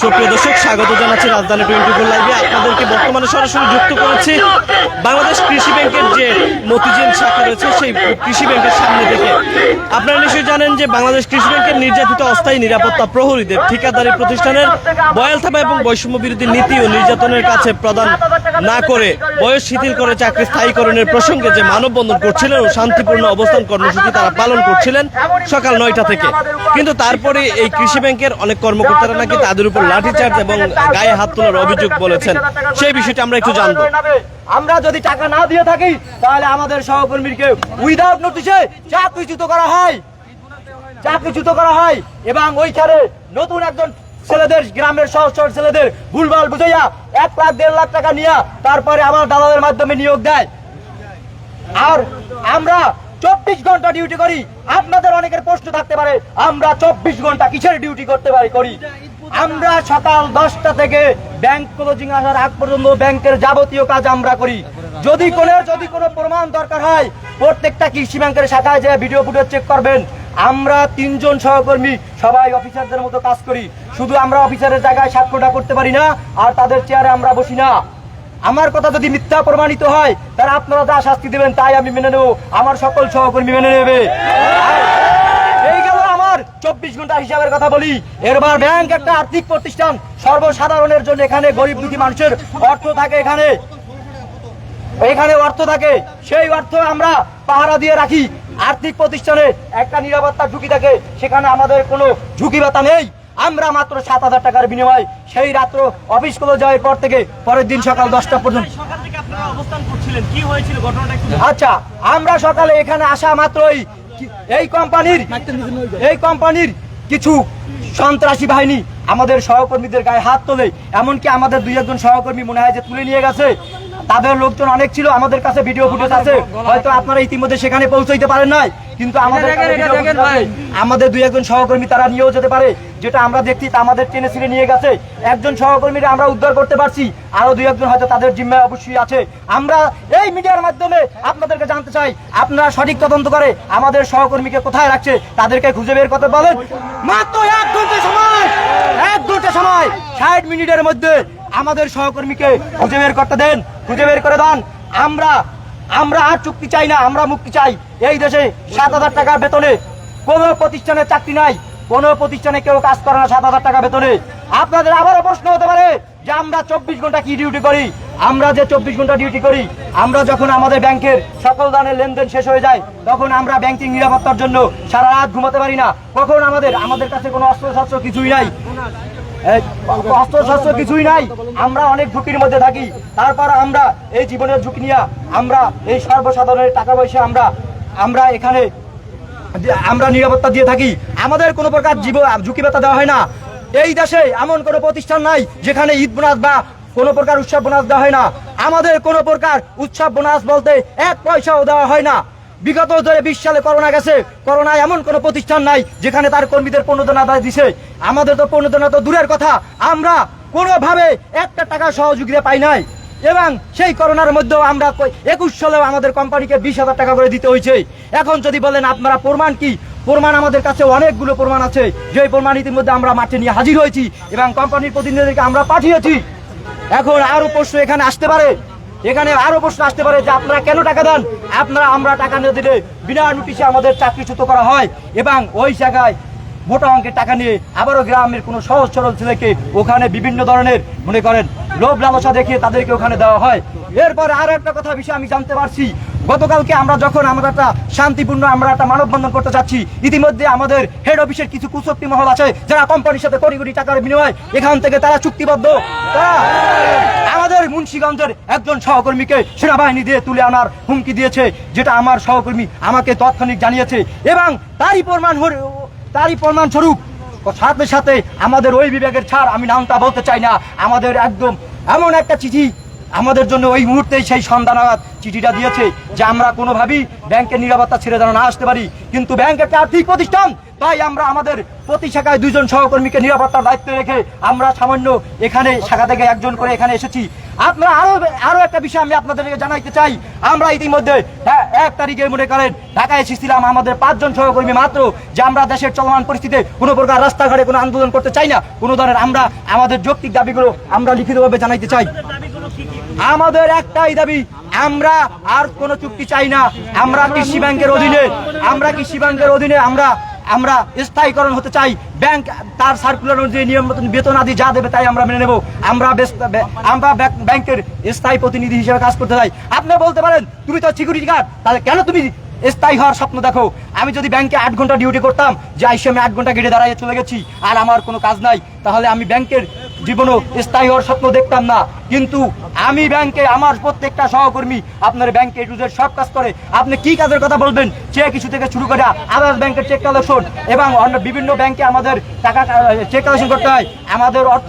সুপ্রিয় দর্শক, স্বাগত জানাচ্ছি রাজধানী টোয়েন্টি ফোর লাইভে। আপনাদেরকে বর্তমানে সরাসরি যুক্ত করেছি বাংলাদেশ কৃষি ব্যাংকের যে মতিঝিল শাখা রয়েছে, সেই কৃষি ব্যাংকের সামনে থেকে। আপনারা নিশ্চয়ই জানেন যে বাংলাদেশ কৃষি ব্যাংকের নির্যাতিত অস্থায়ী নিরাপত্তা প্রহরীদের ঠিকাদারি প্রতিষ্ঠানের বয়াল থাবা এবং বৈষম্য বিরোধী নীতি ও নির্যাতনের কাছে প্রদান না করে বয়স শিথিল করে চাকরি স্থায়ীকরণের প্রসঙ্গে যে মানববন্ধন করছিলেন ও শান্তিপূর্ণ অবস্থান কর্মসূচি তারা পালন করছিলেন সকাল নয়টা থেকে। কিন্তু তারপরে এই কৃষি ব্যাংকের অনেক কর্মকর্তারা নাকি তাদের উপর লাঠিচার্জ এবং গায়ে হাত তোলার অভিযোগ বলেছেন। সেই বিষয়টি আমরা একটু জানব। আমরা যদি টাকা না দিয়ে থাকি তাহলে আমাদের সহকর্মীকে উইদাউট নোটিশে চাকরিচ্যুত করা হয়। চাকরিচ্যুত করা হয় এবং ওইখানে নতুন একজন ছেলেদের গ্রামের সহজ ছেলেদের ভুলভাল বুঝাইয়া এক লাখ, দেড় লাখ টাকা নিয়ে তারপরে আমার দালালের মাধ্যমে নিয়োগ দেয়। আর আমরা চব্বিশ ঘণ্টা ডিউটি করি। আপনাদের অনেকের প্রশ্ন থাকতে পারে, আমরা চব্বিশ ঘণ্টা কিসের ডিউটি করতে পারি, করি? আমরা সকাল দশটা থেকে ব্যাংক ক্লোজিং আসার আগ পর্যন্ত ব্যাংকের যাবতীয় কাজ আমরা করি। যদি কোনো যদি কোনো প্রমাণ দরকার হয়, প্রত্যেকটা কৃষি ব্যাংকের শাখায় যে ভিডিও ফুটেজ চেক করবেন। আমরা তিনজন সহকর্মী, সবাই অফিসারদের মতো কাজ করি। শুধু আমরা অফিসারের জায়গায় স্বাক্ষরটা করতে পারি না, আর তাদের চেয়ারে আমরা বসি না। আমার কথা যদি মিথ্যা প্রমাণিত হয়, তাহলে আপনারা যা শাস্তি দেবেন তাই আমি মেনে নেব। আমার সকল সহকর্মী মেনে নেবে। এই গেল আমার চব্বিশ ঘণ্টা হিসাবের কথা বলি। এরবার ব্যাংক একটা আর্থিক প্রতিষ্ঠান সর্বসাধারণের জন্য এখানে গরিব দুঃখী মানুষের অর্থ থাকে এখানে। এখানে অর্থ থাকে। সেই অর্থ আমরা পাহারা দিয়ে রাখি। আর্থিক প্রতিষ্ঠানে একটা নিরাপত্তার ঝুঁকি থাকে সেখানে আমাদের কোনো ঝুঁকি বাতা নেই। আমরা মাত্র সাত হাজার টাকার বিনিময় সেই রাত্র অফিসগুলো যাওয়ার পর থেকে পরের দিন সকাল দশটা পর্যন্ত আচ্ছা আমরা সকালে এখানে আসা মাত্রই এই কোম্পানির এই কোম্পানির কিছু সন্ত্রাসী বাহিনী আমাদের সহকর্মীদের গায়ে হাত তোলে এমনকি আমাদের দুই একজন সহকর্মী মনে হয় যে তুলে নিয়ে গেছে। তাদের লোকজন অনেক ছিল আমাদের কাছে ভিডিও ফুটেজ আছে। হয়তো আপনারা ইতিমধ্যে সেখানে পৌঁছাইতে পারেন নাই কিন্তু আমাদের। আমাদের দুই একজন সহকর্মী তারা নিয়েও যেতে পারে যেটা আমরা দেখছি তা আমাদের টেনে ছিঁড়ে নিয়ে গেছে। একজন সহকর্মীরা আমরা উদ্ধার করতে পারছি আরও দুই একজন হয়তো তাদের জিম্মায় অবশ্যই আছে। আমরা এই মিডিয়ার মাধ্যমে আপনাদেরকে জানতে চাই আপনারা সঠিক তদন্ত করে আমাদের সহকর্মীকে কোথায় রাখছে তাদেরকে খুঁজে বের করতে বলেন মাত্র এক ঘণ্টা সময় এক ঘণ্টা সময় ষাট মিনিটের মধ্যে আমাদের সহকর্মীকে খুঁজে বের করতে দেন, খুঁজে বের করে দেন। আমরা আমরা আর চুক্তি চাই না, আমরা মুক্তি চাই। এই দেশে সাত হাজার টাকা বেতনে কোনো প্রতিষ্ঠানে চাকরি নাই, কোনো প্রতিষ্ঠানে কেউ কাজ করে না সাত হাজার টাকা বেতনে। আপনাদের আবারও প্রশ্ন হতে পারে যে আমরা চব্বিশ ঘণ্টা কি ডিউটি করি? আমরা যে চব্বিশ ঘণ্টা ডিউটি করি, আমরা যখন আমাদের ব্যাংকের সকল দানের লেনদেন শেষ হয়ে যায়, তখন আমরা ব্যাংকিং নিরাপত্তার জন্য সারা রাত ঘুমাতে পারি না। কখন আমাদের আমাদের কাছে কোনো অস্ত্র শস্ত্র কিছুই নাই। এই অস্ত্র শস্ত্র কিছুই নাই। আমরা অনেক ঝুঁকির মধ্যে থাকি। তারপর আমরা এই জীবনের ঝুঁকি নিয়ে আমরা এই সর্বসাধারণের টাকা পয়সা আমরা আমরা এখানে আমরা নিরাপত্তা দিয়ে থাকি। আমাদের কোনো প্রকার জীব ঝুঁকি ভাতা দেওয়া হয় না। এই দেশে এমন কোনো প্রতিষ্ঠান নাই যেখানে ঈদ বোনাস বা কোনো প্রকার উৎসব বোনাস দেওয়া হয় না। আমাদের কোনো প্রকার উৎসব বোনাস বলতে এক পয়সাও দেওয়া হয় না। বিগত ধরে বিশ সালে করোনা গেছে। করোনায় এমন কোনো প্রতিষ্ঠান নাই যেখানে তার কর্মীদের প্রণোদনা দেয় দিছে। আমাদের তো প্রণোদনা তো দূরের কথা। আমরা কোনোভাবে একটা টাকা সহযোগিতা পাই নাই। এবং সেই করোনার মধ্যেও আমরা একুশ সালেও আমাদের কোম্পানিকে বিশ হাজার টাকা করে দিতে হয়েছে। এখন যদি বলেন, আপনারা প্রমাণ কি? প্রমাণ আমাদের কাছে অনেকগুলো প্রমাণ আছে। যে প্রমাণ ইতিমধ্যে আমরা মাঠে নিয়ে হাজির হয়েছি এবং কোম্পানির প্রতিনিধিদেরকে আমরা পাঠিয়েছি। এখন আরও প্রশ্ন এখানে আসতে পারে। এখানে আরও প্রশ্ন আসতে পারে যে আপনারা কেন টাকা দেন? আপনারা আমরা টাকা না দিলে বিনা নোটিশে আমাদের চাকরিচ্যুত করা হয় এবং ওই জায়গায় মোটা অঙ্কের টাকা নিয়ে আবারও গ্রামের কোনো সহজ সরল ছেলেকে ওখানে বিভিন্ন ধরনের, মনে করেন, লোভ লালসা দেখিয়ে তাদেরকে ওখানে দেওয়া হয়। এরপর আরও একটা কথা বিষয়ে আমি জানতে পারছি। গতকালকে আমরা যখন আমরা একটা শান্তিপূর্ণ, আমরা একটা মানববন্ধন করতে চাচ্ছি ইতিমধ্যে আমাদের হেড অফিসের কিছু কুশক্তি মহল আছে, যারা কোম্পানির সাথে কোটি কোটি টাকার বিনিময় এখান থেকে তারা চুক্তিবদ্ধ। আমাদের মুন্সিগঞ্জের একজন সহকর্মীকে সেনাবাহিনী দিয়ে তুলে আনার হুমকি দিয়েছে, যেটা আমার সহকর্মী আমাকে তৎক্ষণিক জানিয়েছে। এবং তারই প্রমাণ তারই প্রমাণ স্বরূপ, সাথে সাথে আমাদের ওই বিভাগের ছাড় আমি নামটা বলতে চাই না। আমাদের একদম এমন একটা চিঠি আমাদের জন্য ওই মুহূর্তে সেই সন্ধানাঘাত চিঠিটা দিয়েছে যে আমরা কোনোভাবেই ব্যাংকের নিরাপত্তা ছেড়ে যেন না আসতে পারি। কিন্তু ব্যাংক একটা আর্থিক প্রতিষ্ঠান। তাই আমরা আমাদের প্রতি শাখায় দুজন সহকর্মীকে নিরাপত্তার দায়িত্ব রেখে আমরা সামান্য এখানে শাখা থেকে একজন করে এখানে এসেছি। আপনারা আরও আরও একটা বিষয় আমি আপনাদেরকে জানাইতে চাই। আমরা ইতিমধ্যে হ্যাঁ, এক তারিখে মনে করেন ঢাকায় এসেছিলাম আমাদের পাঁচজন সহকর্মী মাত্র যে আমরা দেশের চলমান পরিস্থিতিতে কোনো প্রকার রাস্তাঘাটে কোনো আন্দোলন করতে চাই না। কোনো ধরনের আমরা আমাদের যৌক্তিক দাবিগুলো আমরা লিখিতভাবে জানাইতে চাই। আমাদের একটাই দাবি, আমরা আর কোনো চুক্তি চাই না। আমরা কৃষি ব্যাংকের অধীনে, আমরা কৃষি ব্যাংকের অধীনে আমরা আমরা স্থায়ীকরণ হতে চাই। ব্যাংক তার সার্কুলার অনুযায়ী নিয়ম মতন বেতন আদি যা দেবে তাই আমরা মেনে নেব। আমরা আমরা ব্যাক- ব্যাংকের স্থায়ী প্রতিনিধি হিসেবে কাজ করতে চাই। আপনি বলতে পারেন, তুমি তো সিকিউরিটি গার্ড তাহলে কেন তুমি স্থায়ী হওয়ার স্বপ্ন দেখো? আমি যদি ব্যাংকে আট ঘণ্টা ডিউটি করতাম, যে আইসে আমি আট ঘণ্টা গেটে দাঁড়াইয়ে চলে গেছি, আর আমার কোনো কাজ নাই, তাহলে আমি ব্যাংকের জীবনও স্থায়ী হওয়ার স্বপ্ন দেখতাম না। কিন্তু আমি ব্যাংকে আমার প্রত্যেকটা সহকর্মী আপনার ব্যাংকে টুজের সব কাজ করে। আপনি কি কাজের কথা বলবেন? চেক ইস্যু থেকে শুরু করে আদার্স ব্যাংকের চেক কালেকশন এবং অন্য বিভিন্ন ব্যাংকে আমাদের টাকা চেক কালেকশন করতে হয়, আমাদের অর্থ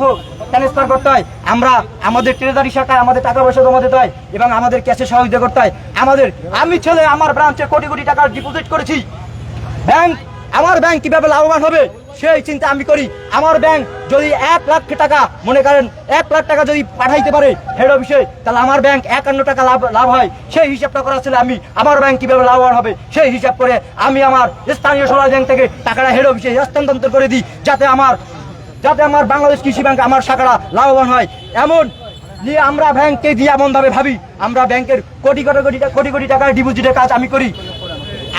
ট্রান্সফার করতে হয়, আমরা আমাদের ট্রেজারি শাখায় আমাদের টাকা পয়সা জমা দিতে হয় এবং আমাদের ক্যাশে সহযোগিতা করতে হয়। আমাদের, আমি ছেলে আমার ব্রাঞ্চে কোটি কোটি টাকার ডিপোজিট করেছি। ব্যাংক আমার ব্যাংক কীভাবে লাভবান হবে, সেই চিন্তা আমি করি। আমার ব্যাংক যদি এক লাখ টাকা, মনে করেন এক লাখ টাকা যদি পাঠাইতে পারে হেড অফিসে তাহলে আমার ব্যাংক একান্ন টাকা লাভ লাভ হয়। সেই হিসাবটা করা ছিল আমি। আমার ব্যাংক কীভাবে লাভবান হবে, সেই হিসাব করে আমি আমার স্থানীয় সোনালী ব্যাংক থেকে টাকাটা হেড অফিসে হস্তান্তর করে দিই, যাতে আমার যাতে আমার বাংলাদেশ কৃষি ব্যাংক আমার শাখাটা লাভবান হয়। এমন নিয়ে আমরা ব্যাংকে দিয়ে এমন ভাবে। আমরা ব্যাংকের কোটি কোটি কোটি কোটি কোটি টাকার ডিপোজিটের কাজ আমি করি।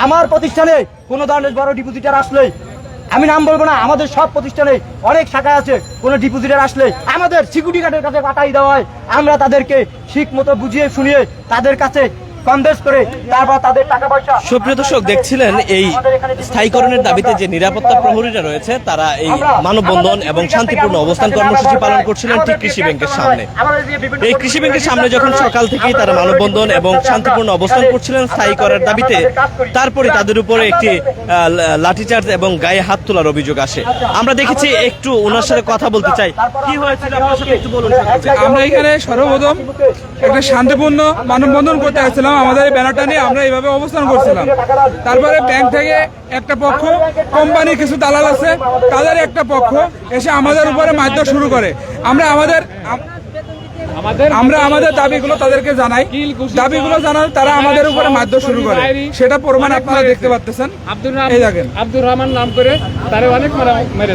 আমার প্রতিষ্ঠানে কোনো ধরনের বড় ডিপোজিটার আসলে আমি নাম বলব না, আমাদের সব প্রতিষ্ঠানে অনেক শাখা আছে, কোনো ডিপোজিটার আসলে আমাদের সিকিউরিটি গার্ডের কাছে পাঠাই দেওয়া হয়। আমরা তাদেরকে ঠিক মতো বুঝিয়ে শুনিয়ে তাদের কাছে কনভেন্স করে তারপর তাদের টাকা পয়সা সুপ্রিয় দর্শক দেখছিলেন এই স্থায়ীকরণের দাবিতে যে নিরাপত্তা প্রহরীরা রয়েছে তারা এই মানববন্ধন এবং শান্তিপূর্ণ অবস্থান কর্মসূচি পালন করছিলেন ঠিক কৃষি ব্যাংকের সামনে। এই কৃষি ব্যাংকের সামনে যখন সকাল থেকেই তারা মানববন্ধন এবং শান্তিপূর্ণ অবস্থান করছিলেন স্থায়ী করার দাবিতে তারপরে তাদের উপরে একটি লাঠিচার্জ এবং গায়ে হাত তোলার অভিযোগ আসে। আমরা দেখেছি একটু ওনার সাথে কথা বলতে চাই। কি হয়েছিল? আপনার সাথে একটু বলুন। আমরা এখানে সর্বপ্রথম একটা শান্তিপূর্ণ মানববন্ধন করতে আসছিলাম। আমাদের এই ব্যানারটা নিয়ে আমরা এইভাবে অবস্থান করছিলাম। তারপরে ব্যাংক থেকে একটা পক্ষ কোম্পানির কিছু দালাল আছে, তাদের একটা পক্ষ এসে আমাদের উপরে মারধর শুরু করে। আমরা আমাদের আম- আমরা আমাদের দাবিগুলো তাদেরকে জানাই। দাবিগুলো জানার তারা আমাদের উপরে মারধর শুরু করে। সেটা প্রমাণ আপনারা দেখতে পাচ্ছেন আব্দুর এই দেখেন। আব্দুর রহমান নাম করে তারে অনেক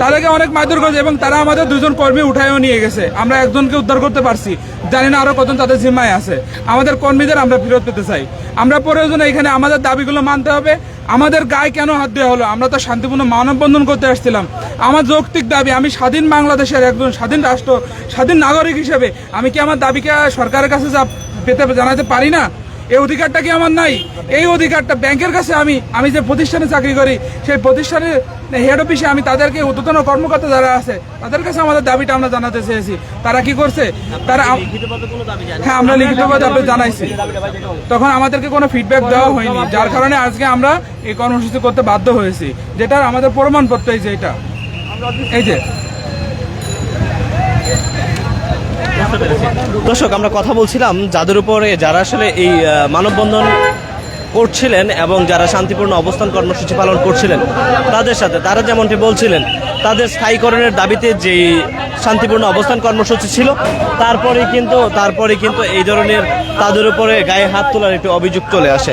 তাদেরকে অনেক মারধর করেছে এবং তারা আমাদের দুজন কর্মী উঠায়ও নিয়ে গেছে। আমরা একজনকে উদ্ধার করতে পারছি। জানি না আরও কজন তাদের জিম্মায় আছে। আমাদের কর্মীদের আমরা ফেরত পেতে চাই। আমরা প্রয়োজনে এখানে আমাদের দাবিগুলো মানতে হবে। আমাদের গায়ে কেন হাত দেওয়া হলো? আমরা তো শান্তিপূর্ণ মানববন্ধন করতে আসছিলাম। আমার যৌক্তিক দাবি, আমি স্বাধীন বাংলাদেশের একজন স্বাধীন রাষ্ট্র, স্বাধীন নাগরিক হিসেবে আমি কি আমার দাবিকে সরকারের কাছে যা পেতে জানাতে পারি না? এই অধিকারটা কি আমার নাই? এই অধিকারটা ব্যাংকের কাছে আমি আমি যে প্রতিষ্ঠানে চাকরি করি, সেই প্রতিষ্ঠানের হেড অফিসে আমি তাদেরকে উদ্যতন কর্মকর্তা যারা আছে, তাদের কাছে আমাদের দাবিটা আমরা জানাতে চেয়েছি। তারা কি করছে? তারা হ্যাঁ আমরা লিখিতভাবে আপনি জানাইছি। তখন আমাদেরকে কোনো ফিডব্যাক দেওয়া হয়নি, যার কারণে আজকে আমরা এই কর্মসূচি করতে বাধ্য হয়েছি, যেটার আমাদের প্রমাণপত্র এই যে এটা। এই যে। দর্শক, আমরা কথা বলছিলাম যাদের উপরে যারা আসলে এই মানববন্ধন করছিলেন এবং যারা শান্তিপূর্ণ অবস্থান কর্মসূচি পালন করছিলেন, তাদের সাথে তারা যেমনটি বলছিলেন, তাদের স্থায়ীকরণের দাবিতে যে শান্তিপূর্ণ অবস্থান কর্মসূচি ছিল, তারপরে কিন্তু তারপরে কিন্তু এই ধরনের তাদের উপরে গায়ে হাত তোলার একটি অভিযোগ চলে আসে।